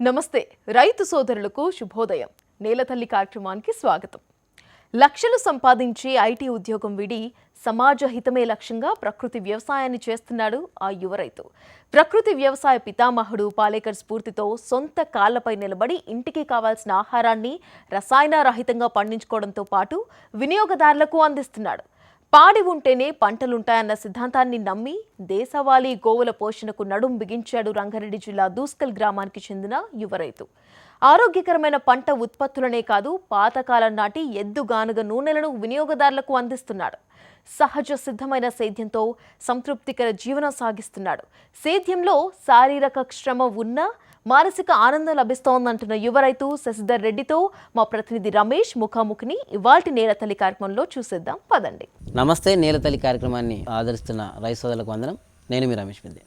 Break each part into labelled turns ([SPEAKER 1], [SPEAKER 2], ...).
[SPEAKER 1] నమస్తే రైతు సోదరులకు శుభోదయం. నేలతల్లి కార్యక్రమానికి స్వాగతం. లక్షలు సంపాదించి ఐటీ ఉద్యోగం విడి సమాజ హితమే లక్ష్యంగా ప్రకృతి వ్యవసాయాన్ని చేస్తున్నాడు ఆ యువ రైతు. ప్రకృతి వ్యవసాయ పితామహుడు పాలేకర్ స్ఫూర్తితో సొంత కాళ్ళపై నిలబడి ఇంటికి కావాల్సిన ఆహారాన్ని రసాయన రహితంగా పండించుకోవడంతో పాటు వినియోగదారులకు అందిస్తున్నాడు. పాడి ఉంటేనే పంటలుంటాయన్న సిద్ధాంతాన్ని నమ్మి దేశవాళీ గోవుల పోషణకు నడుం బిగించాడు రంగారెడ్డి జిల్లా దూస్కల్ గ్రామానికి చెందిన యువ రైతు. ఆరోగ్యకరమైన పంట ఉత్పత్తులనే కాదు పాతకాలం నాటి ఎద్దుగానుగ నూనెలను వినియోగదారులకు అందిస్తున్నాడు. సహజ సిద్ధమైన సేద్యంతో సంతృప్తికర జీవనం సాగిస్తున్నాడు. సేద్యంలో శారీరక శ్రమ ఉన్నా మానసిక ఆనందం లభిస్తోందంటున్న యువ రైతు శశిధర్ రెడ్డితో మా ప్రతినిధి రమేష్ ముఖాముఖిని ఇవాల్టి నేలతల్లి కార్యక్రమంలో చూసేద్దాం. పదండి.
[SPEAKER 2] నమస్తే నేలతల్లి కార్యక్రమాన్ని ఆదరిస్తున్న రైతు సోదరులకు వందనం. నేను మీ రమేష్ విద్య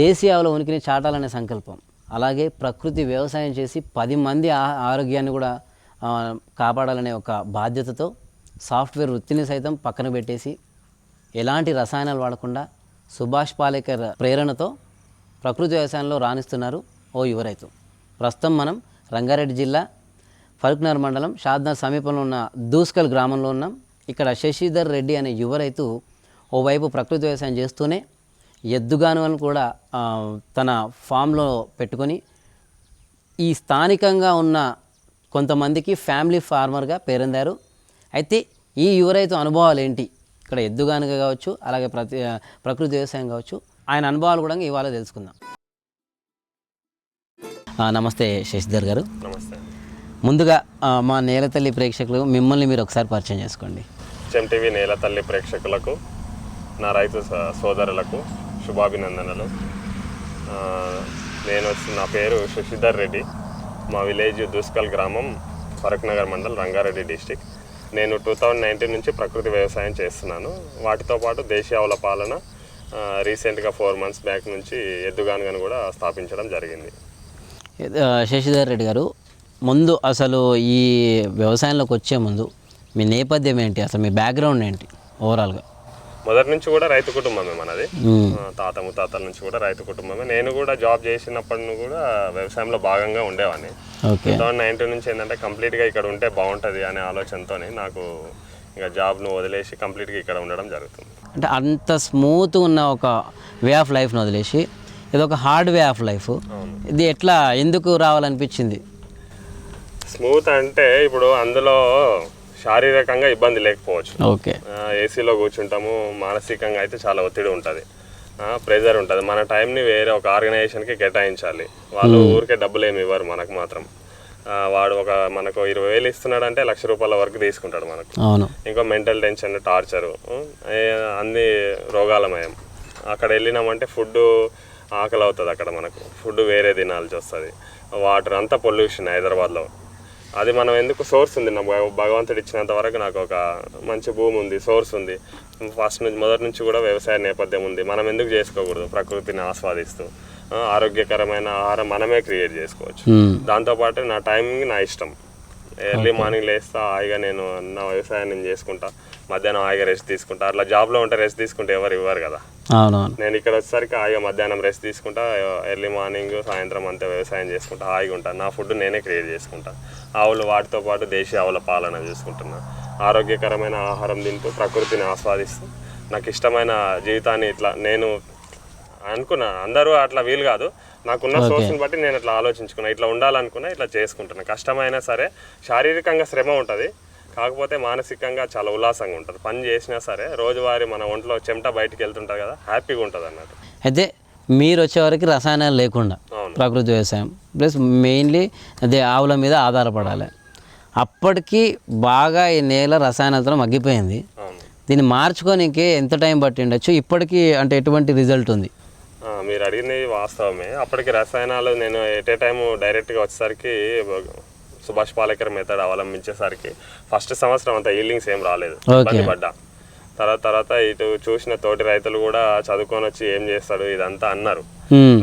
[SPEAKER 2] దేశీయ ఆవుల ఉనికిని చాటాలనే సంకల్పం అలాగే ప్రకృతి వ్యవసాయం చేసి పది మంది ఆరోగ్యాన్ని కూడా కాపాడాలనే ఒక బాధ్యతతో సాఫ్ట్వేర్ వృత్తిని సైతం పక్కన పెట్టేసి ఎలాంటి రసాయనాలు వాడకుండా సుభాష్ పాలేకర్ ప్రేరణతో ప్రకృతి వ్యవసాయంలో రాణిస్తున్నారు ఓ యువ రైతు. ప్రస్తుతం మనం రంగారెడ్డి జిల్లా ఫల్క్నర్ మండలం షాద్నగర్ సమీపంలో ఉన్న దూస్కల్ గ్రామంలో ఉన్నాం. ఇక్కడ శశిధర్ రెడ్డి అనే యువ రైతు ఓవైపు ప్రకృతి వ్యవసాయం చేస్తూనే ఎద్దుగానులను కూడా తన ఫామ్లో పెట్టుకొని ఈ స్థానికంగా ఉన్న కొంతమందికి ఫ్యామిలీ ఫార్మర్గా పేరొందారు. అయితే ఈ యువ రైతు అనుభవాలు ఏంటి? ఇక్కడ ఎద్దుగానుగా కావచ్చు అలాగే ప్రతి ప్రకృతి వ్యవసాయం కావచ్చు ఆయన అనుభవాలు కూడా ఇవాళ తెలుసుకుందాం. నమస్తే శశిధర్ గారు.
[SPEAKER 3] నమస్తే.
[SPEAKER 2] ముందుగా మా నేలతల్లి ప్రేక్షకులు మిమ్మల్ని మీరు ఒకసారి పరిచయం చేసుకోండి.
[SPEAKER 3] టీవీ నేల తల్లి ప్రేక్షకులకు నా రైతు స- సోదరులకు శుభాభినందనలు. నేను వచ్చి నా పేరు శశిధర్ రెడ్డి. మా విలేజ్ దూస్కల్ గ్రామం ఫరక్నగర్ మండల్ రంగారెడ్డి డిస్టిక్. నేను టూ థౌజండ్ నైన్టీన్ నుంచి ప్రకృతి వ్యవసాయం చేస్తున్నాను. వాటితో పాటు దేశీయ ఆవుల పాలన రీసెంట్గా ఫోర్ మంత్స్ బ్యాక్ నుంచి ఎద్దుగానుగను కూడా స్థాపించడం జరిగింది.
[SPEAKER 2] శశిధర్ రెడ్డి గారు ముందు అసలు ఈ వ్యవసాయంలోకి వచ్చే ముందు మీ నేపథ్యం ఏంటి? అసలు మీ బ్యాక్గ్రౌండ్ ఏంటి ఓవరాల్గా?
[SPEAKER 3] మొదటి నుంచి కూడా రైతు కుటుంబమే మనది. తాత ముత్తాతల నుంచి కూడా రైతు కుటుంబమే. నేను కూడా జాబ్ చేసినప్పటి నుండి కూడా వ్యవసాయంలో భాగంగా ఉండేవాడిని. టూ థౌజండ్ నైన్టీన్ నుంచి ఏంటంటే కంప్లీట్గా ఇక్కడ ఉంటే బాగుంటుంది అనే ఆలోచనతో నాకు ఇక జాబ్ను వదిలేసి కంప్లీట్గా ఇక్కడ ఉండడం జరుగుతుంది.
[SPEAKER 2] అంటే అంత స్మూత్ ఉన్న ఒక వే ఆఫ్ లైఫ్ని వదిలేసి ఇది ఒక హార్డ్ వే ఆఫ్ లైఫ్. ఇది ఎట్లా ఎందుకు రావాలనిపించింది?
[SPEAKER 3] స్మూత్ అంటే ఇప్పుడు అందులో శారీరకంగా ఇబ్బంది లేకపోవచ్చు.
[SPEAKER 2] ఓకే.
[SPEAKER 3] ఏసీలో కూర్చుంటాము మానసికంగా అయితే చాలా ఒత్తిడి ఉంటుంది. ప్రెజర్ ఉంటుంది. మన టైంని వేరే ఒక ఆర్గనైజేషన్కి కేటాయించాలి. వాళ్ళు ఊరికే డబ్బులు ఏమి ఇవ్వరు మనకు మాత్రం. వాడు ఒక మనకు ఇరవై వేలు ఇస్తున్నాడంటే లక్ష రూపాయల వరకు తీసుకుంటాడు మనకు.
[SPEAKER 2] అవును.
[SPEAKER 3] ఇంకో మెంటల్ టెన్షన్ టార్చరు అన్ని రోగాలమయం. అక్కడ వెళ్ళినామంటే ఫుడ్ ఆకలి అవుతుంది అక్కడ మనకు. ఫుడ్ వేరే తినాల్సి వస్తుంది. వాటర్ అంతా పొల్యూషన్ హైదరాబాద్లో. అది మనం ఎందుకు సోర్స్ ఉంది? నా భగ- భగవంతుడు ఇచ్చినంత వరకు నాకు ఒక మంచి భూమి ఉంది సోర్స్ ఉంది. ఫస్ట్ నుంచి మొదటి నుంచి కూడా వ్యవసాయ నేపథ్యం ఉంది. మనం ఎందుకు చేసుకోకూడదు? ప్రకృతిని ఆస్వాదిస్తూ. ఆరోగ్యకరమైన ఆహారం మనమే క్రియేట్ చేసుకోవచ్చు.
[SPEAKER 2] మ్మ్.
[SPEAKER 3] దాంతోపాటు నా టైమింగ్ నా ఇష్టం. ఎర్లీ మార్నింగ్ లేస్తా హాయిగా నేను నా వ్యవసాయం నేను చేసుకుంటా మధ్యాహ్నం హాయిగా రెస్ట్ తీసుకుంటా. అట్లా జాబ్లో ఉంటే రెస్ట్ తీసుకుంటే ఎవరు ఇవ్వరు కదా. నేను ఇక్కడ వచ్చేసరికి హాయిగా మధ్యాహ్నం రెస్ట్ తీసుకుంటా ఎర్లీ మార్నింగ్ సాయంత్రం అంతా వ్యవసాయం చేసుకుంటా హాయిగా ఉంటా. నా ఫుడ్ నేనే క్రియేట్ చేసుకుంటా. ఆవులు వాటితో పాటు దేశీయ ఆవుల పాలన చూసుకుంటున్నా. ఆరోగ్యకరమైన ఆహారం తింటూ ప్రకృతిని ఆస్వాదిస్తూ నాకు ఇష్టమైన జీవితాన్ని ఇట్లా నేను అనుకున్నా. అందరూ అట్లా వీలు కాదు. నాకున్న సోర్స్ని బట్టి నేను అట్లా ఆలోచించుకున్నా. ఇట్లా ఉండాలనుకున్నా ఇట్లా చేసుకుంటున్నా. కష్టమైనా సరే శారీరకంగా శ్రమ ఉంటుంది. కాకపోతే మానసికంగా చాలా ఉల్లాసంగా ఉంటుంది. పని చేసినా సరే రోజువారీ మన ఒంట్లో చెమట బయటికి వెళ్తుంటుంది కదా హ్యాపీగా ఉంటుంది అన్నట్టు.
[SPEAKER 2] అయితే మీరు వచ్చేవరకు రసాయనాలు లేకుండా. ప్రకృతి వ్యవసాయం ప్లస్ మెయిన్లీ అదే ఆవుల మీద ఆధారపడాలి. అప్పటికి బాగా ఈ నేల రసాయనాలతో మగ్గిపోయింది. దీన్ని మార్చుకోనికి ఎంత టైం పట్టి ఉండొచ్చు ఇప్పటికీ అంటే ఎటువంటి రిజల్ట్ ఉంది?
[SPEAKER 3] మీరు అడిగింది వాస్తవమే. అప్పటికి రసాయనాలు నేను ఎట్ ఏ టైము డైరెక్ట్గా వచ్చేసరికి సుభాష్ పాలేకర్ మెథడ్ అవలంబించేసరికి ఫస్ట్ సంవత్సరం అంత ఈల్డింగ్స్ ఏం రాలేదు. ఇబ్బంది పడ్డా. తర్వాత తర్వాత ఇటు చూసిన తోటి రైతులు కూడా చదువుకొని వచ్చి ఏం చేస్తాడు ఇదంతా అన్నారు.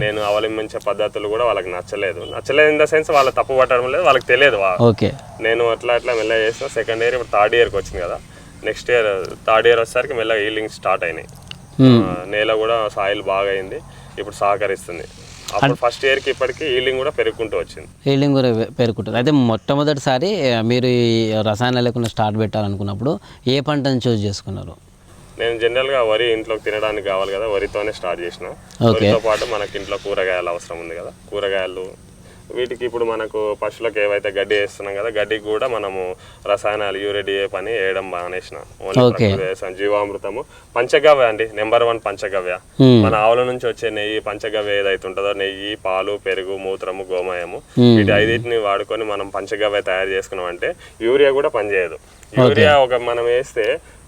[SPEAKER 3] నేను అవలంబించే పద్ధతులు కూడా వాళ్ళకి నచ్చలేదు. నచ్చలేదు ఇన్ ద సెన్స్ వాళ్ళ తప్పు పట్టడం లేదు వాళ్ళకి తెలియదు నేను అట్లా అట్లా మెల్లగా చేసిన సెకండ్ ఇయర్ ఇప్పుడు థర్డ్ ఇయర్కి వచ్చింది కదా. నెక్స్ట్ ఇయర్ థర్డ్ ఇయర్ వచ్చేసరికి మెల్లగా ఈల్డింగ్ స్టార్ట్ అయినాయి. నేల కూడా సాయిల్ బాగా అయింది. ఇప్పుడు సహకరిస్తుంది. అప్పుడు ఫస్ట్ ఇయర్కి ఇప్పటికి ఈల్డింగ్ కూడా పెరుగుకుంటూ వచ్చింది.
[SPEAKER 2] హీల్డింగ్ కూడా పేరుకుంటుంది అయితే మొట్టమొదటిసారి మీరు ఈ రసాయనాలు లేకుండా స్టార్ట్ పెట్టాలనుకున్నప్పుడు ఏ పంటను చూస్ చేసుకున్నారు?
[SPEAKER 3] నేను జనరల్గా వరి ఇంట్లోకి తినడానికి కావాలి కదా వరితోనే స్టార్ట్ చేసిన. వరితో పాటు మనకి ఇంట్లో కూరగాయలు అవసరం ఉంది కదా. కూరగాయలు వీటికి ఇప్పుడు మనకు పశువులకు ఏవైతే గడ్డి వేస్తున్నాం కదా గడ్డికి కూడా మనము రసాయనాలు యూరియా పని వేయడం మానేసిన. జీవామృతము. పంచగవ్య అండి నెంబర్ వన్ పంచగవ్య. మన ఆవుల నుంచి వచ్చే నెయ్యి పంచగవ్య ఏదైతే ఉంటుందో నెయ్యి పాలు పెరుగు మూత్రము గోమయము. వీటి ఐదింటిని వాడుకొని మనం పంచగవ్య తయారు చేసుకున్నాం అంటే యూరియా కూడా పనిచేయదు. యూరియా ఒక మనం వేస్తే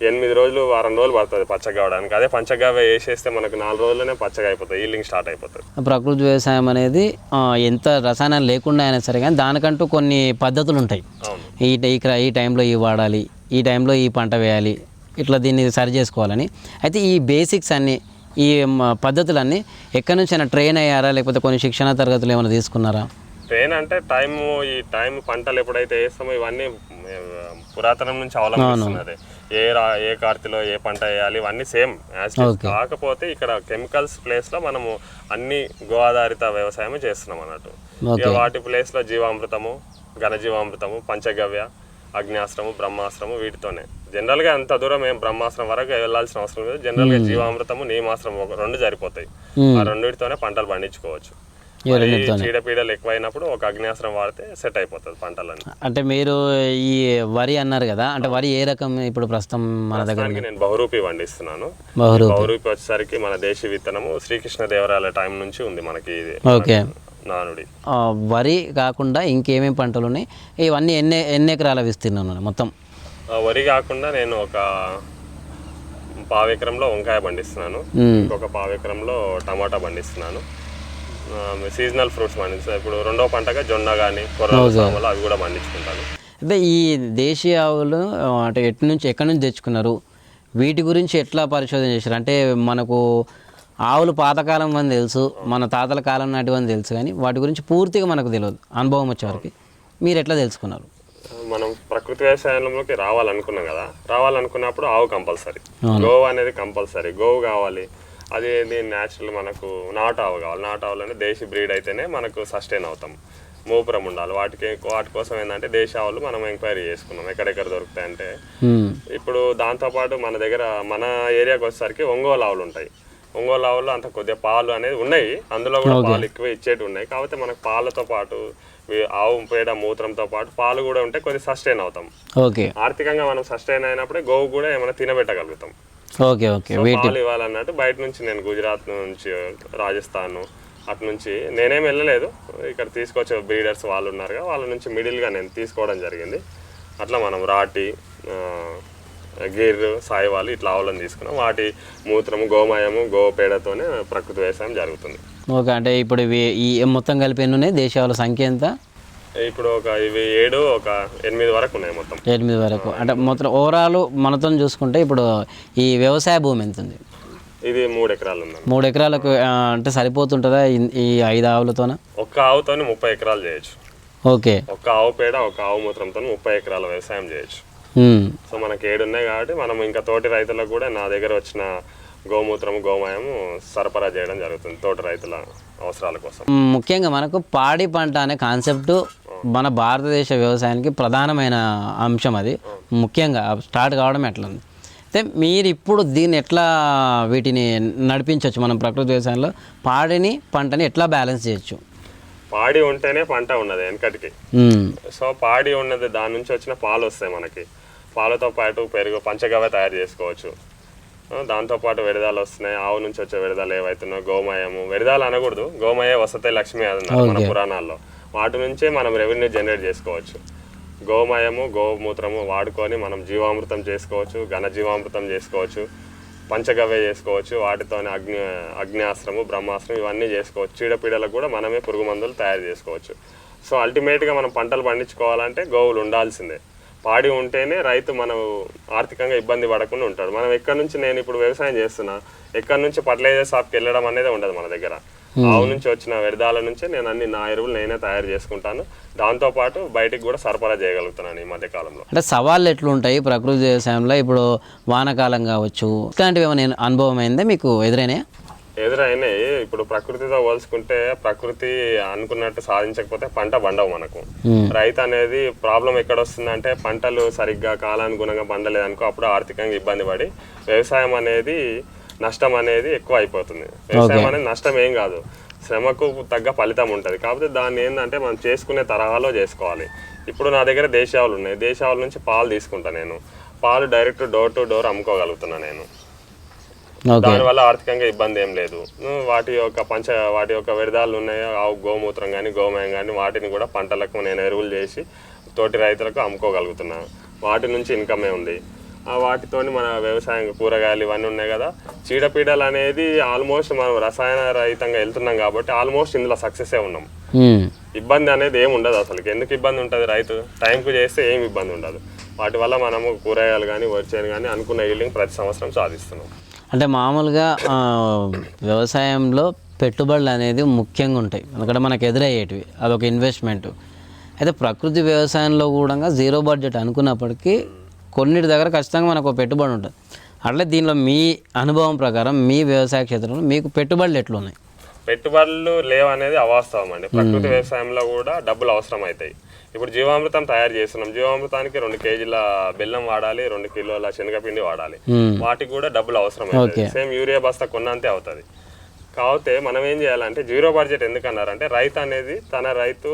[SPEAKER 3] ఎనిమిది రోజులు వారం రోజులు పడుతుంది పచ్చగా అవడానికి అదే పంచగవ్య వేసేస్తే మనకు నాలుగు రోజుల్లోనే పచ్చగా అయిపోతుంది ఈల్డింగ్ స్టార్ట్ అయిపోతుంది.
[SPEAKER 2] ప్రకృతి వ్యవసాయం అనేది ఎంత రసాయనాలు లేకుండా అయినా సరే కానీ దానికంటూ కొన్ని పద్ధతులు ఉంటాయి. ఈ ఈ టైంలో ఈ వాడాలి ఈ టైంలో ఈ పంట వేయాలి ఇట్లా దీన్ని సరి చేసుకోవాలని. అయితే ఈ బేసిక్స్ అన్నీ ఈ పద్ధతులన్నీ ఎక్కడి నుంచి అయినా ట్రైన్ అయ్యారా లేకపోతే కొన్ని శిక్షణ తరగతులు ఏమైనా తీసుకున్నారా?
[SPEAKER 3] ట్రైన్ అంటే టైం ఈ టైం పంటలు ఎప్పుడైతే వేస్తామో ఇవన్నీ పురాతనం నుంచి అవలంబిస్తున్నది ఏ రా ఏ కార్తీలో ఏ పంట వేయాలి ఇవన్నీ సేమ్ కాకపోతే ఇక్కడ కెమికల్స్ ప్లేస్లో మనము అన్ని గో ఆధారిత వ్యవసాయం చేస్తున్నాం అన్నట్టు. ఇక వాటి ప్లేస్లో జీవామృతము ఘనజీవామృతము పంచగవ్య అగ్నియాస్త్రము బ్రహ్మాస్త్రము వీటితోనే. జనరల్గా అంత దూరం ఏం బ్రహ్మాస్త్రం వరకు వెళ్ళాల్సిన అవసరం లేదు. జనరల్గా జీవామృతము నీమాస్త్రం ఒక రెండు సరిపోతాయి. ఆ రెండిటితోనే పంటలు పండించుకోవచ్చు. చీడపీడలు ఎక్కువైనప్పుడు ఒక అగ్నియాస్త్రం వాడితే సెట్ అయిపోతుంది పంటలన్నీ.
[SPEAKER 2] అంటే మీరు ఈ వరి అన్నారు కదా అంటే వరి ఏ రకం ఇప్పుడు ప్రస్తుతం మన దగ్గర
[SPEAKER 3] నేను బహురూపి పండిస్తున్నాను.
[SPEAKER 2] బహురు
[SPEAKER 3] బహురూపి. వచ్చేసరికి మన దేశీ విత్తనము శ్రీకృష్ణదేవరాయల టైం నుంచి ఉంది మనకి ఇది.
[SPEAKER 2] ఓకే.
[SPEAKER 3] నానుడి.
[SPEAKER 2] వరి కాకుండా ఇంకేమేమి పంటలు ఉన్నాయి? ఇవన్నీ ఎన్ని ఎన్ని ఎకరాల విస్తీర్ణం మొత్తం?
[SPEAKER 3] వరి కాకుండా నేను ఒక పావెకరంలో వంకాయ పండిస్తున్నాను. ఇంకొక పావెకరంలో టమాటా పండిస్తున్నాను. సీజనల్ ఫ్రూట్స్ పండిస్తాను ఇప్పుడు రెండో పంటగా జొన్న కానీ కొర్రలు అవి కూడా పండించుకుంటాను.
[SPEAKER 2] అంటే ఈ దేశీయ ఆవులు అంటే ఎటు నుంచి ఎక్కడి నుంచి తెచ్చుకున్నారు? వీటి గురించి ఎట్లా పరిశోధన చేశారు? అంటే మనకు ఆవులు పాతకాలం అని తెలుసు మన తాతల కాలం నాటివని తెలుసు కానీ వాటి గురించి పూర్తిగా మనకు తెలియదు అనుభవం వచ్చేవరకు మీరు ఎట్లా తెలుసుకున్నారు?
[SPEAKER 3] మనం ప్రకృతి వ్యవసాయంలోకి రావాలనుకున్నాం కదా రావాలనుకున్నప్పుడు ఆవు కంపల్సరీ. గోవు అనేది కంపల్సరీ. గోవు కావాలి అది ఏంది న్యాచురల్ మనకు నాటు ఆవు కావాలి. నాటు ఆవులు దేశీ బ్రీడ్ అయితేనే మనకు సస్టైన్ అవుతాం. మూపురం ఉండాలి. వాటికి వాటి కోసం ఏంటంటే దేశీ ఆవులు మనం ఎంక్వైరీ చేసుకున్నాం. ఎక్కడెక్కడ దొరుకుతాయంటే. ఇప్పుడు దాంతోపాటు మన దగ్గర మన ఏరియాకి వచ్చేసరికి ఒంగోలు ఆవులు ఉంటాయి. ఒంగోలు ఆవులు అంత కొద్దిగా పాలు అనేది ఉన్నాయి. అందులో కూడా పాలు ఎక్కువ ఇచ్చేటి ఉన్నాయి. కాకపోతే మనకు పాలతో పాటు ఆవు పేడ మూత్రంతో పాటు పాలు కూడా ఉంటే కొద్దిగా సస్టైన్ అవుతాం. ఆర్థికంగా మనం సస్టైన్ అయినప్పుడే గోవు కూడా ఏమైనా తినబెట్టగలుగుతాం.
[SPEAKER 2] ఓకే ఓకే
[SPEAKER 3] పాలు ఇవ్వాలన్నట్టు బయట నుంచి నేను గుజరాత్ నుంచి రాజస్థాన్ అటు నుంచి నేనేం వెళ్ళలేదు. ఇక్కడ తీసుకొచ్చే బ్రీడర్స్ వాళ్ళు ఉన్నారుగా వాళ్ళ నుంచి మిడిల్గా నేను తీసుకోవడం జరిగింది. అట్లా మనం రాటి గిర్ సాయివాలు ఇట్లా ఆవులను తీసుకున్నాం. వాటి మూత్రము గోమయము గోపేడతోనే ప్రకృతి వ్యవసాయం జరుగుతుంది.
[SPEAKER 2] ఓకే అంటే ఇప్పుడు ఇవి ఈ మొత్తం కలిపి ఎన్ని ఉన్నాయి? దేశీయాల సంఖ్య ఎంత?
[SPEAKER 3] ఇప్పుడు ఒక ఇవి ఏడు ఒక ఎనిమిది వరకు ఉన్నాయి మొత్తం.
[SPEAKER 2] ఎనిమిది వరకు. అంటే మొత్తం ఓవరాల్ మనతో చూసుకుంటే ఇప్పుడు ఈ వ్యవసాయ భూమి ఎంత ఉంది
[SPEAKER 3] ఇది మూడు ఎకరాలు
[SPEAKER 2] మూడు ఎకరాలకు అంటే సరిపోతుంటుందా ఈ- ఐదు ఆవులతోన?
[SPEAKER 3] ఒక్క ఆవుతోని ముప్పై ఎకరాలు చేయొచ్చు.
[SPEAKER 2] ఓకే.
[SPEAKER 3] ఒక్క ఆవు పేడ ఒక ఆవు మూత్రంతో ముప్పై ఎకరాల వ్యవసాయం చేయొచ్చు. సో మనకి ఏడు ఉన్నాయి కాబట్టి మనం ఇంకా తోటి రైతులకు కూడా నా దగ్గర వచ్చిన గోమూత్రం గోమయము సరఫరా చేయడం జరుగుతుంది తోటి రైతుల అవసరాల కోసం.
[SPEAKER 2] ముఖ్యంగా మనకు పాడి పంట అనే కాన్సెప్ట్ మన భారతదేశ వ్యవసాయానికి ప్రధానమైన అంశం అది. ముఖ్యంగా స్టార్ట్ కావడం ఎట్లా ఉంది అయితే మీరు ఇప్పుడు దీన్ని ఎట్లా వీటిని నడిపించవచ్చు మనం ప్రకృతి వ్యవసాయంలో? పాడిని పంటని ఎట్లా బ్యాలెన్స్ చేయొచ్చు?
[SPEAKER 3] పాడి ఉంటేనే పంట ఉన్నది వెనకటికి. సో పాడి ఉన్నది దాని నుంచి వచ్చిన పాలు వస్తాయి మనకి. పాలతో పాటు పెరుగు పంచగవ్య తయారు చేసుకోవచ్చు. దాంతోపాటు విడదాలు వస్తున్నాయి. ఆవు నుంచి వచ్చే విడదాలు ఏవైతున్నాయో గోమయము. విడదాలు అనకూడదు. గోమయ వసతే లక్ష్మి అన్నారు మన పురాణాల్లో. వాటి నుంచే మనం రెవెన్యూ జనరేట్ చేసుకోవచ్చు. గోమయము గోమూత్రము వాడుకొని మనం జీవామృతం చేసుకోవచ్చు ఘన జీవామృతం చేసుకోవచ్చు పంచగవ్య చేసుకోవచ్చు వాటితోనే అగ్ని అగ్నియాస్త్రము బ్రహ్మాస్త్రం ఇవన్నీ చేసుకోవచ్చు. చీడపీడలకు కూడా మనమే పురుగు మందులు తయారు చేసుకోవచ్చు. సో అల్టిమేట్గా మనం పంటలు పండించుకోవాలంటే గోవులు ఉండాల్సిందే. పాడి ఉంటేనే రైతు మనం ఆర్థికంగా ఇబ్బంది పడకుండా ఉంటాడు. మనం ఎక్కడి నుంచి నేను ఇప్పుడు వ్యవసాయం చేస్తున్నా ఎక్కడి నుంచి ఫర్టిలైజర్ షాప్కి వెళ్ళడం అనేది ఉండదు మన దగ్గర. ఆవు నుంచి వచ్చిన వ్యర్థాల నుంచే నేను అన్ని నా ఎరువులు నేనే తయారు చేసుకుంటాను. దాంతోపాటు బయటికి కూడా సరఫరా చేయగలుగుతున్నాను ఈ మధ్య కాలంలో.
[SPEAKER 2] అంటే సవాళ్ళు ఎట్లుంటాయి ప్రకృతి వ్యవసాయంలో? ఇప్పుడు వానాకాలం కావచ్చు ఇట్లాంటివి ఏమైనా అనుభవం అయిందా మీకు ఎదురైనాయా?
[SPEAKER 3] ఎదురైనాయి ఇప్పుడు ప్రకృతితో పోల్చుకుంటే ప్రకృతి అనుకున్నట్టు సాధించకపోతే పంట పండవు మనకు. రైతు అనేది ప్రాబ్లం ఎక్కడ వస్తుందంటే పంటలు సరిగ్గా కాలానుగుణంగా పండలేదనుకో అప్పుడు ఆర్థికంగా ఇబ్బంది పడి వ్యవసాయం అనేది నష్టం అనేది ఎక్కువ అయిపోతుంది వ్యవసాయం అనేది నష్టం ఏం కాదు. శ్రమకు తగ్గ ఫలితం ఉంటుంది. కాకపోతే దాన్ని ఏంటంటే మనం చేసుకునే తరహాలో చేసుకోవాలి. ఇప్పుడు నా దగ్గర దేశాలు ఉన్నాయి. దేశాల నుంచి పాలు తీసుకుంటా నేను. పాలు డైరెక్ట్ డోర్ టు డోర్ అమ్ముకోగలుగుతున్నా నేను. దానివల్ల ఆర్థికంగా ఇబ్బంది ఏం లేదు. వాటి యొక్క పంచ వాటి యొక్క వ్యర్థాలు ఉన్నాయో. ఆవు గోమూత్రం కానీ గోమయం కానీ వాటిని కూడా పంటలకు నేను ఎరువులు చేసి తోటి రైతులకు అమ్ముకోగలుగుతున్నాను వాటి నుంచి ఇన్కమే ఉంది. ఆ వాటితోని మన వ్యవసాయం కూరగాయలు ఇవన్నీ ఉన్నాయి కదా. చీడపీడలు అనేది ఆల్మోస్ట్ మనం రసాయన రహితంగా వెళ్తున్నాం కాబట్టి ఆల్మోస్ట్ ఇందులో సక్సెసే ఉన్నాం.
[SPEAKER 2] ఉమ్.
[SPEAKER 3] ఇబ్బంది అనేది ఏమి ఉండదు అసలు ఎందుకు ఇబ్బంది ఉంటుంది రైతు? టైంకు చేస్తే ఏమి ఇబ్బంది ఉండదు. వాటి వల్ల మనము కూరగాయలు కానీ వచ్చేది కానీ అనుకున్న ఈల్డింగ్ ప్రతి సంవత్సరం సాధిస్తున్నాం.
[SPEAKER 2] అంటే మామూలుగా వ్యవసాయంలో పెట్టుబడులు అనేది ముఖ్యంగా ఉంటాయి. ఎందుకంటే మనకు ఎదురయ్యేటివి. అదొక ఇన్వెస్ట్మెంట్ అయితే ప్రకృతి వ్యవసాయంలో కూడా జీరో బడ్జెట్ అనుకున్నప్పటికీ కొన్నిటి దగ్గర ఖచ్చితంగా మనకు పెట్టుబడి ఉంటుంది. అట్లే దీనిలో మీ అనుభవం ప్రకారం మీ వ్యవసాయ క్షేత్రంలో మీకు పెట్టుబడులు ఎట్లున్నాయి?
[SPEAKER 3] పెట్టుబడులు లేవనేది అవాస్తవం అండి. ప్రకృతి వ్యవసాయంలో కూడా డబ్బులు అవసరం అవుతాయి ఇప్పుడు జీవామృతం తయారు చేస్తున్నాం. జీవామృతానికి రెండు కేజీల బెల్లం వాడాలి రెండు కిలోల శనగపిండి వాడాలి. వాటికి కూడా డబ్బులు అవసరం సేమ్ యూరియా బస్తా కొన్నంతే అవుతుంది. కాకపోతే మనం ఏం చేయాలంటే జీరో బడ్జెట్ ఎందుకన్నారంటే రైతు అనేది తన రైతు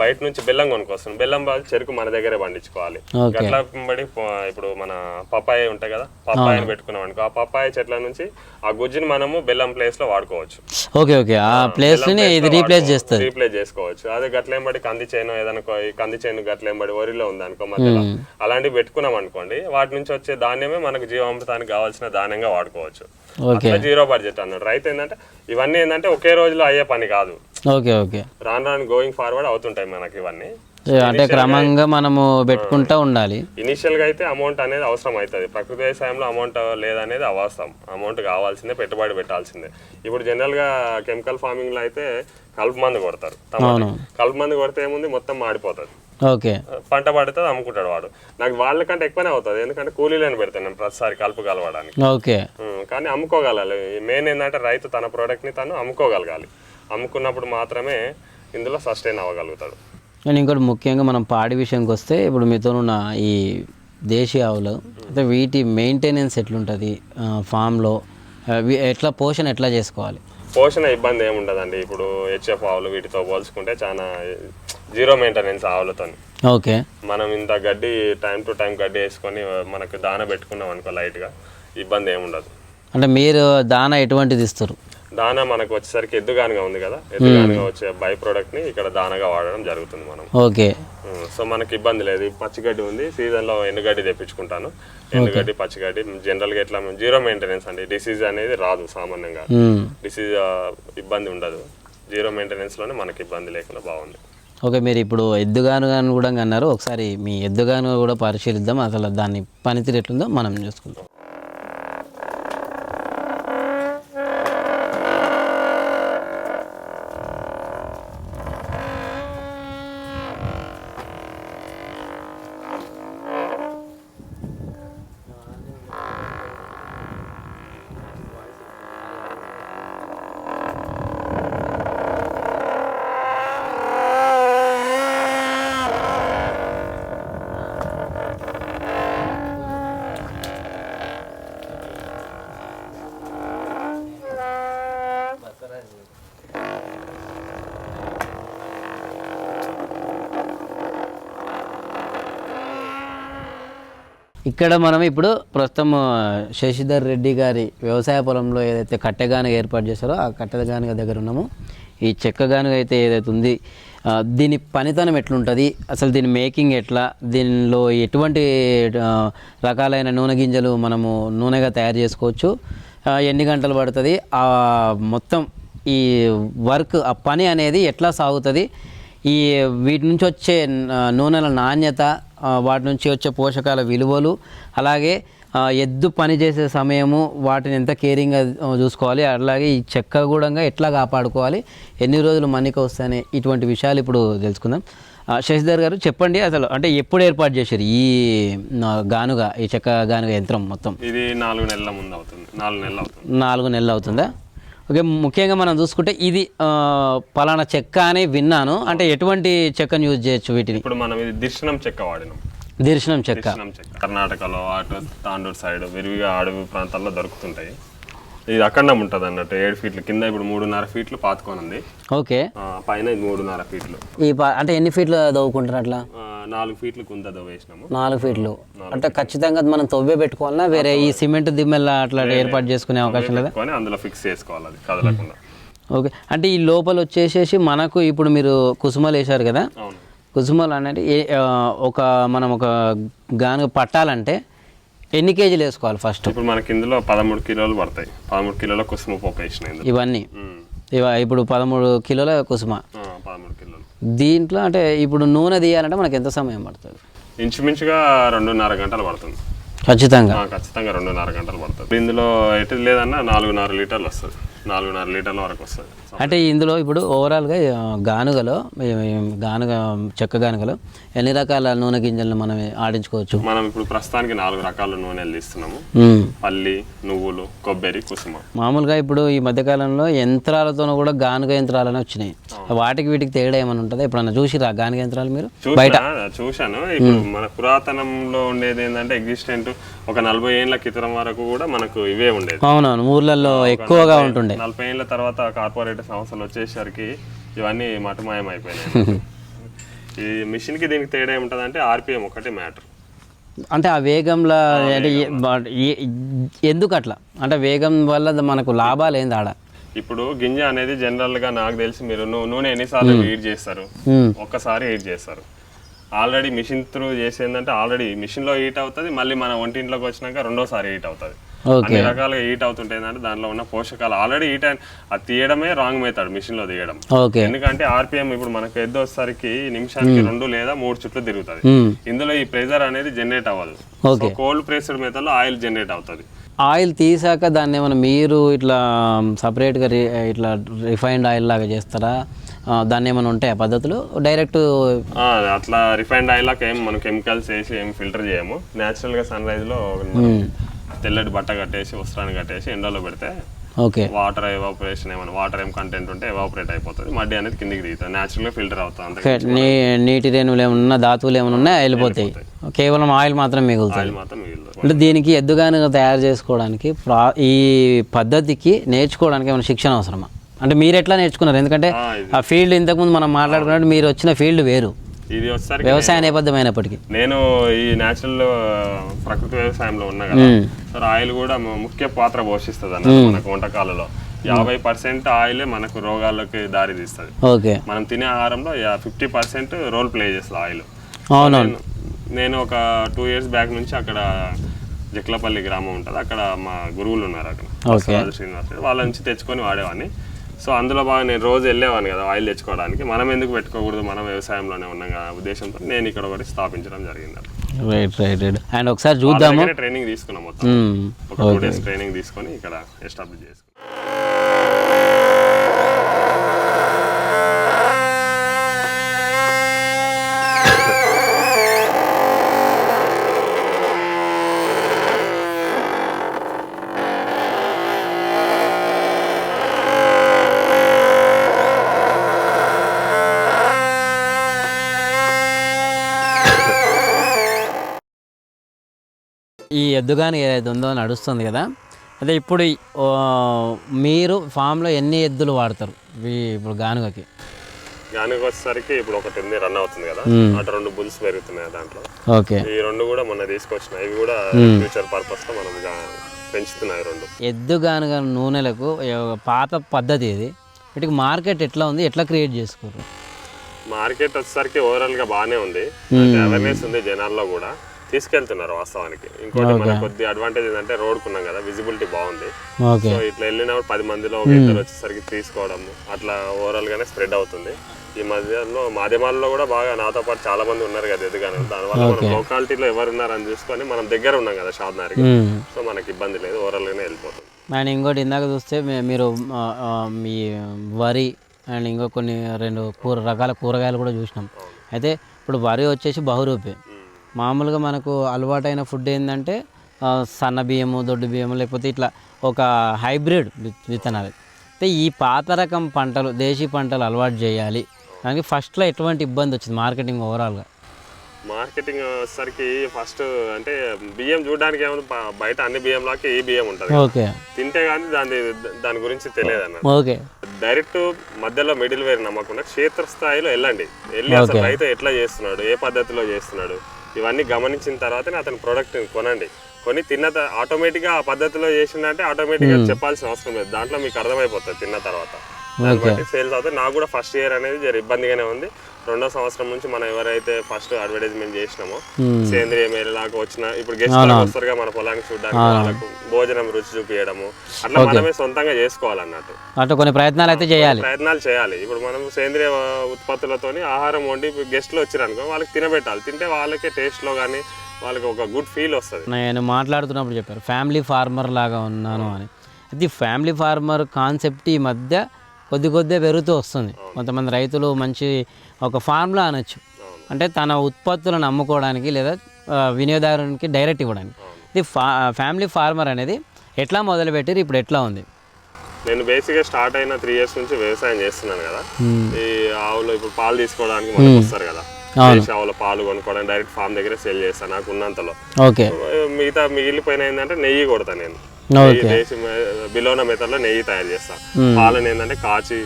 [SPEAKER 3] బయట నుంచి బెల్లం కొనుక్కొస్తుంది బెల్లం బదులు చెరుకు మన దగ్గరే పండించుకోవాలి. గట్ల బడి ఇప్పుడు మన పప్పాయ ఉంటాయి కదా పప్పాయని పెట్టుకున్నాం అనుకో ఆ పప్పాయ చెట్ల నుంచి ఆ గుజ్జుని మనము బెల్లం ప్లేస్లో వాడుకోవచ్చు.
[SPEAKER 2] Okay okay. ఆ ప్లేస్ని ఇది రీప్లేస్ చేస్తుంది
[SPEAKER 3] రీప్లేస్ చేసుకోవచ్చు. అదే గట్లేంబడి కంది చేను ఏదైనా కంది చేను గట్లేంబడి వరిలో ఉంది అనుకో మధ్యలో అలాంటివి పెట్టుకున్నాం అనుకోండి వాటి నుంచి వచ్చే ధాన్యమే మనకు జీవామృతానికి కావాల్సిన ధాన్యంగా వాడుకోవచ్చు. అట్లా జీరో బడ్జెట్ అన్నాడు. రైతు ఏంటంటే ఇవన్నీ ఏంటంటే ఒకే రోజులో అయ్యే పని కాదు.
[SPEAKER 2] Okay okay.
[SPEAKER 3] రాను రాను గోయింగ్ ఫార్వర్డ్ అవుతుంటాయి మనకి ఇవన్నీ.
[SPEAKER 2] అంటే క్రమంగా మనము పెట్టుకుంటూ ఉండాలి.
[SPEAKER 3] ఇనిషియల్గా అయితే అమౌంట్ అనేది అవసరం అవుతుంది. ప్రకృతి వ్యవసాయంలో అమౌంట్ లేదనేది అవాస్తవం అమౌంట్ కావాల్సిందే పెట్టుబడి పెట్టాల్సిందే. ఇప్పుడు జనరల్గా కెమికల్ ఫార్మింగ్లో అయితే కలుపు మందు కొడతారు. కలుపు మందు కొడితే ఏముంది? మొత్తం మాడిపోతుంది.
[SPEAKER 2] ఓకే.
[SPEAKER 3] పంట పడుతుంది అమ్ముకుంటాడు వాడు. నాకు వాళ్ళకంటే ఎక్కువనే అవుతుంది. ఎందుకంటే కూలీలను పెడతాను నేను ప్రతిసారి కలుపు కలవడానికి.
[SPEAKER 2] ఓకే.
[SPEAKER 3] కానీ అమ్ముకోగలాలి మెయిన్ ఏంటంటే రైతు తన ప్రోడక్ట్ని తను అమ్ముకోగలగాలి. అమ్ముకున్నప్పుడు మాత్రమే ఇందులో సస్టైన్ అవ్వగలుగుతాడు.
[SPEAKER 2] అండ్ ఇంకోటి ముఖ్యంగా మనం పాడి విషయానికి వస్తే ఇప్పుడు మీతో ఉన్న ఈ దేశీయ ఆవులు అంటే వీటి మెయింటెనెన్స్ ఎట్లుంటుంది? ఫామ్లో ఎట్లా పోషణ ఎట్లా చేసుకోవాలి?
[SPEAKER 3] పోషణ ఇబ్బంది ఏమి ఉండదండి. ఇప్పుడు హెచ్ఎఫ్ ఆవులు వీటితో పోల్చుకుంటే చాలా జీరో మెయింటెనెన్స్ ఆవులతో
[SPEAKER 2] ఓకే.
[SPEAKER 3] మనం ఇంత గడ్డి టైం టు టైం గడ్డి వేసుకొని మనకు దాన పెట్టుకున్నాం అనుకో లైట్గా ఇబ్బంది ఏమి ఉండదు.
[SPEAKER 2] అంటే మీరు దాన ఎటువంటిది ఇస్తారు?
[SPEAKER 3] దాన మనకు వచ్చేసరికి ఎద్దుగానుగా ఉంది కదా. ఎద్దుగానుగా వచ్చే బై ప్రోడక్ట్ని ఇక్కడ దానగా వాడడం జరుగుతుంది మనం.
[SPEAKER 2] ఓకే.
[SPEAKER 3] సో మనకి ఇబ్బంది లేదు. పచ్చిగడ్డి ఉంది. సీజన్లో ఎండుగడ్డి తెప్పించుకుంటాను. ఎండుగడ్డి పచ్చిగడ్డి జనరల్గా ఎట్లా జీరో మెయింటెనెన్స్ అండి. డిసీజ్ అనేది రాదు సామాన్యంగా. డిసీజ్ ఇబ్బంది ఉండదు. జీరో మెయింటెనెన్స్లోనే మనకి ఇబ్బంది లేకుండా బాగుంది.
[SPEAKER 2] ఓకే మీరు ఇప్పుడు ఎద్దుగాను గాను కూడా అన్నారు. ఒకసారి మీ ఎద్దుగాను కూడా పరిశీలిద్దాం. అసలు దాని పనితీరు ఎట్లుందో మనం చూసుకుందాం. ఇక్కడ మనం ఇప్పుడు ప్రస్తుతం శశిధర్ రెడ్డి గారి వ్యవసాయ పొలంలో ఏదైతే కట్టెగానుగ ఏర్పాటు చేశారో ఆ కట్టెగానుగ దగ్గర ఉన్నాము. ఈ చెక్కగానుగ అయితే ఏదైతే ఉంది దీని పనితనం ఎట్లుంటుంది? అసలు దీని మేకింగ్ ఎట్లా? దీనిలో ఎటువంటి రకాలైన నూనె గింజలు మనము నూనెగా తయారు చేసుకోవచ్చు? ఎన్ని గంటలు పడుతుంది? ఆ మొత్తం ఈ వర్క్ ఆ పని అనేది ఎట్లా సాగుతుంది? ఈ వీటి నుంచి వచ్చే నూనెల నాణ్యత వాటి నుంచి వచ్చే పోషకాల విలువలు అలాగే ఎద్దు పని చేసే సమయము వాటిని ఎంత కేరింగ్గా చూసుకోవాలి అలాగే ఈ చెక్క కూడా ఎట్లా కాపాడుకోవాలి ఎన్ని రోజులు మన్నిక వస్తాయనే ఇటువంటి విషయాలు ఇప్పుడు తెలుసుకుందాం. శశిధర్ గారు చెప్పండి అసలు అంటే ఎప్పుడు ఏర్పాటు చేశారు ఈ గానుగ ఈ చెక్క గానుగ యంత్రం మొత్తం?
[SPEAKER 3] ఇది నాలుగు నెలల ముందు అవుతుంది నాలుగు నెలలు అవుతుంది.
[SPEAKER 2] నాలుగు నెలలు అవుతుందా? ఓకే ముఖ్యంగా మనం చూసుకుంటే ఇది పలానా చెక్క అని విన్నాను. అంటే ఎటువంటి చెక్కను యూజ్ చేయొచ్చు వీటిని?
[SPEAKER 3] ఇప్పుడు మనం ఇది దిర్శనం చెక్క వాడినాం.
[SPEAKER 2] దిర్శనం చెక్క.
[SPEAKER 3] కర్ణాటకలో అటు తాండూరు సైడ్ విరివిగా అడవి ప్రాంతాల్లో దొరుకుతుంటాయి. ఇది అఖండం ఉంటుంది అన్నట్టు ఏడు ఫీట్లు. కింద ఇప్పుడు మూడున్నర ఫీట్లు పాతుకొని ఉంది
[SPEAKER 2] ఓకే
[SPEAKER 3] పైన ఇది మూడున్నర ఫీట్లు.
[SPEAKER 2] ఈ అంటే ఎన్ని ఫీట్లు దవ్వుకుంటారు అట్లా?
[SPEAKER 3] నాలుగు ఫీట్లు కుంద వేసినాము
[SPEAKER 2] నాలుగు ఫీట్లు. అంటే ఖచ్చితంగా మనం తవ్వే పెట్టుకోవాలన్నా వేరే ఈ సిమెంట్ దిమ్మెల్లా అట్లా ఏర్పాటు చేసుకునే అవకాశం లేదా?
[SPEAKER 3] అందులో ఫిక్స్ చేసుకోవాలి అది కదలకుండా.
[SPEAKER 2] ఓకే. అంటే ఈ లోపల వచ్చేసేసి మనకు ఇప్పుడు మీరు కుసుమలు వేశారు కదా? కుసుమలు అనేది ఒక మనం ఒక గానుగ పట్టాలంటే ఎన్ని కేజీలు వేసుకోవాలి ఫస్ట్
[SPEAKER 3] ఇప్పుడు మనకి ఇందులో పదమూడు కిలోలు పడతాయి. పదమూడు కిలోల కుసుమ పోపు వేసిన ఇందులో.
[SPEAKER 2] ఇవన్నీ. ఇవ ఇప్పుడు పదమూడు కిలోల కుసుమ?
[SPEAKER 3] పదమూడు కిలోలు.
[SPEAKER 2] దీంట్లో అంటే ఇప్పుడు నూనె తీయాలంటే మనకి ఎంత సమయం పడుతుంది?
[SPEAKER 3] ఇంచుమించుగా రెండున్నర గంటలు పడుతుంది.
[SPEAKER 2] ఖచ్చితంగా?
[SPEAKER 3] ఖచ్చితంగా రెండున్నర గంటలు పడుతుంది. ఇందులో ఎటు లేదన్నా నాలుగున్నర లీటర్లు వస్తుంది. నాలుగున్నర లీటర్ల వరకు వస్తుంది.
[SPEAKER 2] అంటే ఇందులో ఇప్పుడు ఓవరాల్గా గానుగలో గానుగ చెక్క గానుగలో ఎన్ని రకాల నూనె గింజలను మనం ఆడించుకోవచ్చు?
[SPEAKER 3] మనం ఇప్పుడు ప్రస్తుతానికి నాలుగు రకాల నూనెలు తీస్తున్నాము.
[SPEAKER 2] మ్మ్.
[SPEAKER 3] పల్లి నువ్వులు కొబ్బరి కుసుమ.
[SPEAKER 2] మామూలుగా ఇప్పుడు ఈ మధ్యకాలంలో యంత్రాలతోనూ కూడా గానుగ యంత్రాలని వచ్చినాయి. వాటికి వీటికి తేడా ఏమైనా ఉంటుందా? ఎప్పుడన్నా చూసిరా గానుగ యంత్రాలు మీరు?
[SPEAKER 3] చూసా చూశాను. ఇప్పుడు మన పురాతనంలో ఉండేది ఏంటంటే ఎగ్జిస్టెంట్ ఒక నలభై ఏళ్ళ క్రితం వరకు కూడా మనకు ఇవే ఉండేది.
[SPEAKER 2] అవునవును ఊర్లలో ఎక్కువగా ఉంటుండే.
[SPEAKER 3] నలభై ఏళ్ళ తర్వాత కార్పొరేట్ సంస్థలు వచ్చేసరికి ఇవన్నీ మటమాయం అయిపోయినాయి ఈ మిషన్కి దీనికి తేడా ఏముంటదంటే ఆర్పిఎం ఒకటి మ్యాటర్.
[SPEAKER 2] అంటే ఆ వేగంలో అంటే ఎందుకు అట్లా అంటే వేగం వల్ల మనకు లాభాలు ఏంది ఆడ?
[SPEAKER 3] ఇప్పుడు గింజ అనేది జనరల్గా నాకు తెలిసి మీరు నూనె ఎన్నిసార్లు హీట్ చేస్తారు. ఒక్కసారి హీట్ చేస్తారు. ఆల్రెడీ మిషన్ త్రూ చేసేందంటే ఆల్రెడీ మిషన్లో హీట్ అవుతుంది మళ్ళీ మన ఒంటింట్లోకి వచ్చినాక రెండోసారి హీట్ అవుతుంది. అన్ని రకాలుగా హీట్ అవుతుంటాయి అంటే దాంట్లో ఉన్న పోషకాలు. ఆల్రెడీ హీట్ అది తీయడమే రాంగ్ మెథడ్ మిషన్లో తీయడం.
[SPEAKER 2] ఓకే.
[SPEAKER 3] ఎందుకంటే ఆర్పిఎం ఇప్పుడు మనకు ఎద్దు వచ్చేసరికి నిమిషానికి రెండు లేదా మూడు చుట్లు తిరుగుతుంది.
[SPEAKER 2] మ్మ్.
[SPEAKER 3] ఇందులో ఈ ప్రెజర్ అనేది జనరేట్ అవ్వదు.
[SPEAKER 2] ఓకే.
[SPEAKER 3] కోల్డ్ ప్రెస్డ్ మెథడ్లో ఆయిల్ జనరేట్ అవుతుంది.
[SPEAKER 2] ఆయిల్ తీసాక దాన్ని ఏమైనా మీరు ఇట్లా సపరేట్గా రి ఇట్లా రిఫైన్డ్ ఆయిల్ లాగా చేస్తారా? దాన్ని ఏమైనా ఉంటాయా పద్ధతులు? డైరెక్ట్
[SPEAKER 3] అట్లా రిఫైన్డ్ ఆయిల్ లాగా ఏం మనం కెమికల్స్ వేసి ఏం ఫిల్టర్ చేయము. న్యాచురల్గా సన్ రైజ్లో మనం తెల్లటి బట్ట కట్టేసి వస్త్రాన్ని కట్టేసి ఎండలో పెడితే
[SPEAKER 2] ఓకే.
[SPEAKER 3] వాటర్ ఎవాపరేషన్ ఏమైనా వాటర్ ఏం కంటెంట్ ఉంటే ఎవాపరేట్ అయిపోతుంది. మడ్డి అనేది కిందికి దిగుతుంది. న్యాచురల్గా ఫిల్టర్ అవుతుంది
[SPEAKER 2] నీటి రేణువులు ఏమన్నా ధాతువులు ఏమైనా ఉన్నాయా వెళ్ళిపోతాయి. కేవలం ఆయిల్ మాత్రం మిగులుతుంది. అంటే దీనికి ఎద్దుగానుగా తయారు చేసుకోవడానికి ప్రా ఈ పద్ధతికి నేర్చుకోవడానికి ఏమైనా శిక్షణ అవసరమా? అంటే మీరు ఎట్లా నేర్చుకున్నారు? ఎందుకంటే
[SPEAKER 3] ఆ
[SPEAKER 2] ఫీల్డ్ ఇంతకుముందు మనం మాట్లాడుకున్నట్టు మీరు వచ్చిన ఫీల్డ్ వేరు.
[SPEAKER 3] ఇది వచ్చేసరికి
[SPEAKER 2] వ్యవసాయ నేపథ్యమైనప్పటికీ.
[SPEAKER 3] నేను ఈ న్యాచురల్ ప్రకృతి వ్యవసాయంలో ఉన్నా కదా సార్ ఆయిల్ కూడా ముఖ్య పాత్ర పోషిస్తుంది అన్నమాట మనకు వంటకాలలో. యాభై పర్సెంట్ ఆయిలే మనకు రోగాలకి దారి తీస్తుంది
[SPEAKER 2] ఓకే.
[SPEAKER 3] మనం తినే ఆహారంలో ఫిఫ్టీ పర్సెంట్ రోల్ ప్లే చేస్తుంది ఆయిల్.
[SPEAKER 2] అవునవును.
[SPEAKER 3] నేను- ఒక టూ ఇయర్స్ బ్యాక్ నుంచి అక్కడ జక్లపల్లి గ్రామం ఉంటుంది. అక్కడ మా గురువులు ఉన్నారు అక్కడ. శ్రీనివాస్. వాళ్ళ నుంచి తెచ్చుకొని వాడేవాడిని సో అందులో బాగా నేను రోజు వెళ్ళేవాడిని కదా ఆయిల్ తెచ్చుకోవడానికి. మనం ఎందుకు పెట్టుకోకూడదు? మనం వ్యవసాయంలోనే ఉన్నాం కదా. ఉద్దేశంతో నేను ఇక్కడ ఒకటి స్థాపించడం జరిగింది.
[SPEAKER 2] రైట్ రైట్ రైట్ అండ్ ఒకసారి చూద్దాము.
[SPEAKER 3] ట్రైనింగ్ తీసుకున్నాం మొత్తం.
[SPEAKER 2] మ్మ్.
[SPEAKER 3] ఒక టూ డేస్ ట్రైనింగ్ తీసుకొని ఇక్కడ ఎస్టాబ్లిష్ చేసుకున్నాం.
[SPEAKER 2] ఈ ఎద్దుగాని ఏదైతే ఉందో నడుస్తుంది కదా అదే ఇప్పుడు మీరు ఫామ్లో ఎన్ని ఎద్దులు వాడతారు? ఇప్పుడు గానుగకి.
[SPEAKER 3] దానికి వచ్చేసరికి ఇప్పుడు ఒకటి ఉంది రన్ అవుతుంది కదా. అటు రెండు బుల్స్ పెరుగుతున్నాయి దాంట్లో.
[SPEAKER 2] ఓకే.
[SPEAKER 3] ఈ రెండు కూడా మొన్న తీసుకొచ్చినాయి. ఇవి కూడా ఫ్యూచర్ పర్పస్తో మనం పెంచుతున్నాయి రెండు.
[SPEAKER 2] ఎద్దు గానుగ నూనెలకు పాత పద్ధతి ఇది. వీటికి మార్కెట్ ఎట్లా ఉంది? ఎట్లా క్రియేట్ చేసుకోరు
[SPEAKER 3] మార్కెట్ వచ్చేసరికి ఓవరాల్గా బాగానే ఉంది అవేర్నెస్ ఉంది జనాల్లో కూడా. తీసుకెళ్తున్నారు వాస్తవానికి. ఇంకోటి మన కొద్ది అడ్వాంటేజ్ ఏంటంటే రోడ్ కున్నాం కదా విజిబిలిటీ బాగుంది.
[SPEAKER 2] ఓకే.
[SPEAKER 3] సో ఇట్లా వెళ్ళినప్పుడు పది మందిలో ఒక ఇద్దరు వచ్చేసరికి తీసుకోవడం అట్లా ఓవరాల్ గానే స్ప్రెడ్ అవుతుంది. ఈ మధ్యలో మాధ్యమాల్లో కూడా బాగా నాతో పాటు చాలా మంది ఉన్నారు కదా ఎదుగానే. దానివల్ల మనం లోకాలిటీలో ఎవరు ఉన్నారని చూసుకొని మనం దగ్గర ఉన్నాం కదా షాద్నార్కి
[SPEAKER 2] మ్మ్.
[SPEAKER 3] సో మనకి ఇబ్బంది లేదు ఓవరాల్ గానే వెళ్ళిపోతుంది
[SPEAKER 2] అండ్ ఇంకోటి ఇందాక చూస్తే మీరు మీ వరి అండ్ ఇంకో కొన్ని రెండు కూర రకాల కూరగాయలు కూడా చూసినాం. అయితే ఇప్పుడు వరి వచ్చేసి బహురూపే. మామూలుగా మనకు అలవాటైన ఫుడ్ ఏంటంటే సన్న బియ్యము దొడ్డు బియ్యము లేకపోతే ఇట్లా ఒక హైబ్రిడ్ విత్తనాలు. అయితే ఈ పాత రకం పంటలు దేశీ పంటలు అలవాటు చేయాలి. దానికి ఫస్ట్లో ఎటువంటి ఇబ్బంది వచ్చింది మార్కెటింగ్ ఓవరాల్గా
[SPEAKER 3] మార్కెటింగ్ వచ్చేసరికి ఫస్ట్ అంటే బియ్యం చూడడానికి ఏముంది బ- బయట అన్ని బియ్యం లాగా ఈ బియ్యం ఉంటుంది
[SPEAKER 2] ఓకే.
[SPEAKER 3] తింటే కానీ దాని దాని గురించి తెలియదు అన్న
[SPEAKER 2] ఓకే.
[SPEAKER 3] డైరెక్ట్ మధ్యలో మిడిల్ వేర్ నమ్మకుండా క్షేత్రస్థాయిలో వెళ్ళండి. వెళ్ళి అసలు రైతు ఎట్లా చేస్తున్నాడు ఏ పద్ధతిలో చేస్తున్నాడు ఇవన్నీ గమనించిన తర్వాతనే అతని ప్రోడక్ట్ కొనండి. కొని తిన్న ఆటోమేటిక్గా ఆ పద్ధతిలో చేసిందంటే ఆటోమేటిక్గా చెప్పాల్సిన అవసరం లేదు. దాంట్లో మీకు అర్థమైపోతుంది తిన్న తర్వాత. దాన్ని బట్టి సేల్స్ అవుతాయి. నాకు కూడా ఫస్ట్ ఇయర్ అనేది జర ఇబ్బందిగానే ఉంది. రెండో సంవత్సరం నుంచి మనం ఎవరైతే ఫస్ట్ అడ్వర్టైజ్మెంట్ చేసినామో సేంద్రియ మేరలాగా వచ్చిన ఇప్పుడు గెస్ట్ వస్తారుగా మన పొలానికి చూడడానికి వాళ్ళకు భోజనం రుచి చూపించడము అట్లా మనమే సొంతంగా చేసుకోవాలన్నట్టు.
[SPEAKER 2] అటు కొన్ని ప్రయత్నాలు అయితే చేయాలి.
[SPEAKER 3] ప్రయత్నాలు చేయాలి. ఇప్పుడు మనం సేంద్రియ ఉత్పత్తులతోని ఆహారం వండి గెస్ట్లు వచ్చారనుకో వాళ్ళకి తినబెట్టాలి. తింటే వాళ్ళకి టేస్ట్లో కానీ వాళ్ళకి ఒక గుడ్ ఫీల్ వస్తుంది.
[SPEAKER 2] నేను మాట్లాడుతున్నప్పుడు చెప్పారు ఫ్యామిలీ ఫార్మర్ లాగా ఉన్నాను అని. అది ఫ్యామిలీ ఫార్మర్ కాన్సెప్ట్ ఈ మధ్య కొద్ది కొద్దిగా పెరుగుతూ వస్తుంది. కొంతమంది రైతులు మంచి ఒక ఫార్ములా అనొచ్చు. అంటే తన ఉత్పత్తులను అమ్ముకోవడానికి లేదా వినియోగదారునికి డైరెక్ట్ ఇవ్వడానికి. ఇది ఫా ఫ్యామిలీ ఫార్మర్ అనేది ఎట్లా మొదలుపెట్టారు ఇప్పుడు ఎట్లా ఉంది?
[SPEAKER 3] నేను బేసిక్గా స్టార్ట్ అయిన త్రీ ఇయర్స్ నుంచి వ్యవసాయం చేస్తున్నాను కదా. ఈ ఆవులు ఇప్పుడు పాలు తీసుకోవడానికి మనకు వస్తారు కదా. ఆవుల పాలు కొనుక్కోవడానికి డైరెక్ట్ ఫామ్ దగ్గర సెల్ చేస్తాను నాకు ఉన్నంతలో. మిగతా మిగిలిపోయిన ఏంటంటే నెయ్యి కొడతాను నేను. దేశీ బిలోన మెథడ్లో నెయ్యి తయారు చేస్తాను పాలను ఏంటంటే కాచి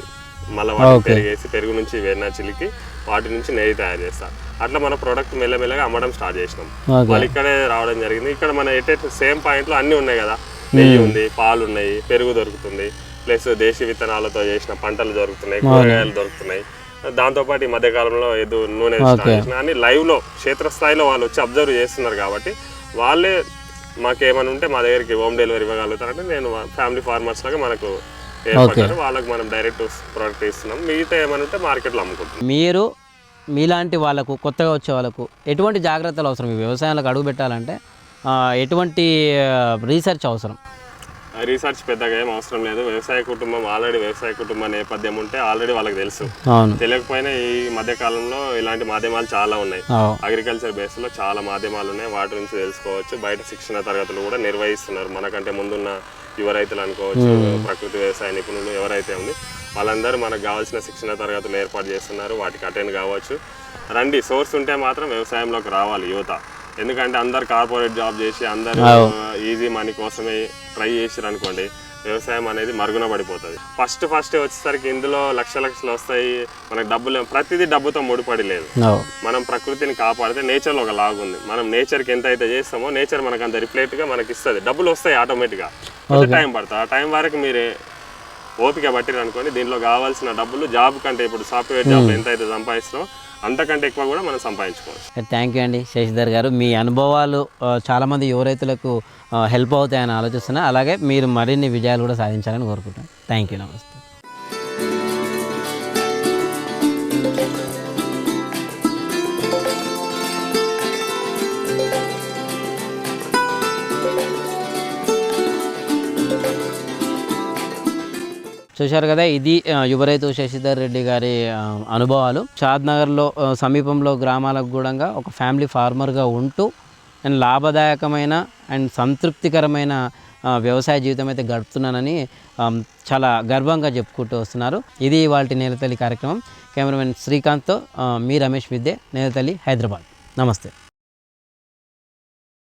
[SPEAKER 3] మళ్ళీ వాటిని పెరిగేసి పెరుగు నుంచి వెన్న చిలికి వాటి నుంచి నెయ్యి తయారు చేస్తా. అట్లా మన ప్రోడక్ట్ మెల్లమెల్లగా అమ్మడం స్టార్ట్ చేసినాం. వాళ్ళు ఇక్కడే రావడం జరిగింది. ఇక్కడ మన ఎటే సేమ్ పాయింట్లో అన్నీ ఉన్నాయి కదా. నెయ్యి ఉంది పాలు ఉన్నాయి పెరుగు దొరుకుతుంది ప్లస్ దేశీ విత్తనాలతో చేసిన పంటలు దొరుకుతున్నాయి కూరగాయలు దొరుకుతున్నాయి. దాంతోపాటు ఈ మధ్యకాలంలో ఏదో నూనె స్టార్ట్ చేసిన అన్ని లైవ్లో క్షేత్రస్థాయిలో వాళ్ళు వచ్చి అబ్జర్వ్ చేస్తున్నారు కాబట్టి వాళ్ళే మాకేమైనా ఉంటే మా దగ్గరికి హోమ్ డెలివరీ ఇవ్వగలుగుతారంటే నేను ఫ్యామిలీ ఫార్మర్స్ లాగా మనకు ఏర్పడ్డారు. వాళ్ళకి మనం డైరెక్ట్ ప్రోడక్ట్ ఇస్తున్నాం. మిగతా ఏమైనా ఉంటే మార్కెట్లో అమ్ముకుంటున్నాం.
[SPEAKER 2] మీరు మీలాంటి వాళ్ళకు కొత్తగా వచ్చే వాళ్ళకు ఎటువంటి జాగ్రత్తలు అవసరం? ఈ వ్యవసాయాలకు అడుగు పెట్టాలంటే ఎటువంటి రీసెర్చ్ అవసరం?
[SPEAKER 3] రీసెర్చ్ పెద్దగా ఏం అవసరం లేదు. వ్యవసాయ కుటుంబం ఆల్రెడీ వ్యవసాయ కుటుంబ నేపథ్యం ఉంటే ఆల్రెడీ వాళ్ళకి తెలుసు. తెలియకపోయినా ఈ మధ్య కాలంలో ఇలాంటి మాధ్యమాలు చాలా ఉన్నాయి. అగ్రికల్చర్ బేస్లో చాలా మాధ్యమాలు ఉన్నాయి. వాటి నుంచి తెలుసుకోవచ్చు. బయట శిక్షణ తరగతులు కూడా నిర్వహిస్తున్నారు. మనకంటే ముందున్న యువ రైతులు అనుకోవచ్చు ప్రకృతి వ్యవసాయ నిపుణులు ఎవరైతే ఉంది వాళ్ళందరూ మనకు కావాల్సిన శిక్షణ తరగతులు ఏర్పాటు చేస్తున్నారు. వాటికి అటెండ్ కావచ్చు. రండి. సోర్స్ ఉంటే మాత్రం వ్యవసాయంలోకి రావాలి యువత. ఎందుకంటే అందరు కార్పొరేట్ జాబ్ చేసి అందరూ ఈజీ మనీ కోసమే ట్రై చేసారు అనుకోండి వ్యవసాయం అనేది మరుగున పడిపోతుంది. ఫస్ట్ ఫస్ట్ వచ్చేసరికి ఇందులో లక్ష లక్షలు వస్తాయి మనకు డబ్బులు ప్రతిదీ డబ్బుతో ముడిపడి లేదు. మనం ప్రకృతిని కాపాడితే నేచర్లో ఒక లాగ్ ఉంది. మనం నేచర్కి ఎంత అయితే చేస్తామో నేచర్ మనకు అంత రిఫ్లెక్ట్గా మనకి ఇస్తుంది. డబ్బులు వస్తాయి ఆటోమేటిక్గా కొంత టైం పడుతుంది. ఆ టైం వరకు మీరే ఓపిక పట్టిరు అనుకోండి దీంట్లో కావాల్సిన డబ్బులు జాబ్ కంటే ఇప్పుడు సాఫ్ట్వేర్ జాబ్ ఎంత అయితే సంపాదిస్తున్నామో అంతకంటే ఎక్కువ కూడా మనం సంపాదించుకోవచ్చు.
[SPEAKER 2] థ్యాంక్ యూ అండి. శశిధర్ గారు మీ అనుభవాలు చాలామంది యువ రైతులకు హెల్ప్ అవుతాయని ఆలోచిస్తున్నా. అలాగే మీరు మరిన్ని విజయాలు కూడా సాధించాలని కోరుకుంటున్నాను. థ్యాంక్ యూ నమస్తే. చూశారు కదా ఇది ఆ, యువ రైతు శశిధర్ రెడ్డి గారి అనుభవాలు. షాద్నగర్లో నగర్లో సమీపంలో గ్రామాలకు కూడా ఒక ఫ్యామిలీ ఫార్మర్గా ఉంటూ అండ్ లాభదాయకమైన అండ్ సంతృప్తికరమైన వ్యవసాయ జీవితం అయితే గడుపుతున్నానని చాలా గర్వంగా చెప్పుకుంటూ వస్తున్నారు. ఇది వాళ్ళ నేలతల్లి కార్యక్రమం. కెమెరామెన్ శ్రీకాంత్తో మీ రమేష్ విద్య నేలతల్లి హైదరాబాద్. నమస్తే.